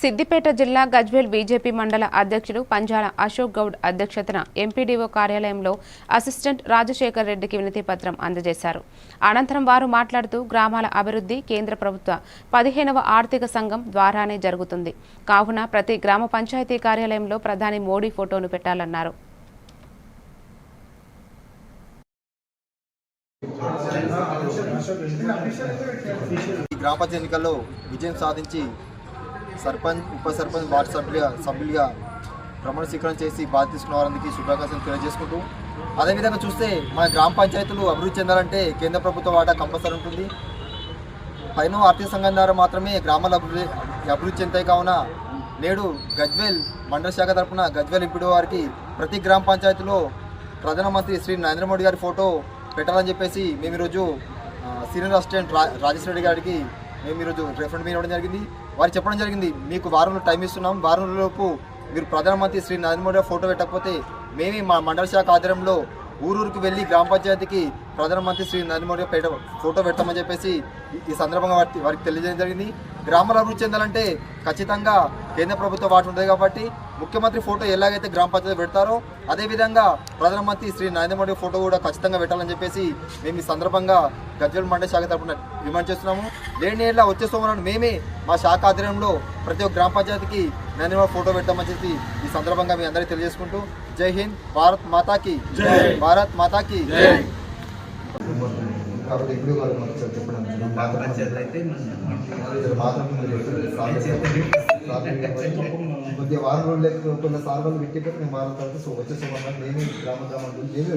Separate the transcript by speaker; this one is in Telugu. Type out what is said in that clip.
Speaker 1: సిద్దిపేట జిల్లా గజ్వేల్ బీజేపీ మండల అధ్యక్షుడు పంజాల అశోక్ గౌడ్ అధ్యక్షతన ఎంపీడీఓ కార్యాలయంలో అసిస్టెంట్ రాజశేఖర్ రెడ్డికి వినతి పత్రం అందజేశారు. అనంతరం వారు మాట్లాడుతూ గ్రామాల అభివృద్ధి కేంద్ర ప్రభుత్వ పదిహేనవ ఆర్థిక సంఘం ద్వారానే జరుగుతుంది. కావున ప్రతి గ్రామ పంచాయతీ కార్యాలయంలో ప్రధాని మోడీ ఫోటోను పెట్టాలన్నారు.
Speaker 2: గ్రామ పంచాయతీ ఎన్నికల్లో విజయం సాధించి సర్పంచ్ ఉప సర్పంచ్ వార్డు సభ్యులుగా సభ్యులుగా ప్రమాణ స్వీకరణ చేసి బాధ్యత తీసుకున్న వారందరికీ శుభాకాంక్షలు తెలియజేసుకుంటూ అదేవిధంగా చూస్తే మన గ్రామ పంచాయతీలు అభివృద్ధి చెందాలంటే కేంద్ర ప్రభుత్వ వాటా కంపల్సరీ ఉంటుంది. పైన ఆర్థిక సంఘం ద్వారా మాత్రమే గ్రామాల అభివృద్ధి అభివృద్ధి చెందాయి కావున నేడు గజ్వేల్ మండల శాఖ తరపున గజ్వేల్ ఎంపీడీ వారికి ప్రతి గ్రామ పంచాయతీలో ప్రధానమంత్రి శ్రీ నరేంద్ర మోడీ గారి ఫోటో పెట్టాలని చెప్పేసి మేము ఈరోజు సీనియర్ అసిస్టెంట్ రా రాజేశ్వర రెడ్డి గారికి మేము ఈరోజు రెఫరెండ్ మీద ఇవ్వడం జరిగింది. వారు చెప్పడం జరిగింది మీకు వారంలో టైం ఇస్తున్నాం. వారం లోపు మీరు ప్రధానమంత్రి శ్రీ నరేంద్ర మోడీ ఫోటో పెట్టకపోతే మేమే మా మండల శాఖ ఆధ్వర్యంలో ఊరూరికి వెళ్ళి గ్రామ పంచాయతీకి ప్రధానమంత్రి శ్రీ నరేంద్ర మోడీ పేట ఫోటో పెడతామని చెప్పేసి ఈ- సందర్భంగా వారికి వారికి తెలియజేయడం జరిగింది. గ్రామాల అభివృద్ధి చెందాలంటే ఖచ్చితంగా కేంద్ర ప్రభుత్వ వాటి ఉంటుంది కాబట్టి ముఖ్యమంత్రి ఫోటో ఎలాగైతే గ్రామ పంచాయతీ పెడతారో అదేవిధంగా ప్రధానమంత్రి శ్రీ నరేంద్ర మోడీ ఫోటో కూడా ఖచ్చితంగా పెట్టాలని చెప్పేసి మేము ఈ సందర్భంగా గజ్వల్ మండలి శాఖ తరపున డిమాండ్ చేస్తున్నాము. లేని ఏళ్ళ వచ్చే సోమవారం మేమే మా శాఖ ఆధ్వర్యంలో ప్రతి ఒక్క గ్రామ పంచాయతీకి నరేంద్ర మోడీ ఫోటో పెడతామని చెప్పి ఈ సందర్భంగా మీ అందరికీ తెలియజేసుకుంటూ జై హింద్ భారత్ మాతాకి భారత్ మాతాకి కాబట్టి ఇప్పుడు వారు మాకు చెప్పడం కొద్దిగా వారం రోజులు లేకపోతే కొన్ని సార్ వాళ్ళు పెట్టి మేము వారం తర్వాత సో వచ్చే సోమవారం నేనే గ్రామ గ్రామం నేనే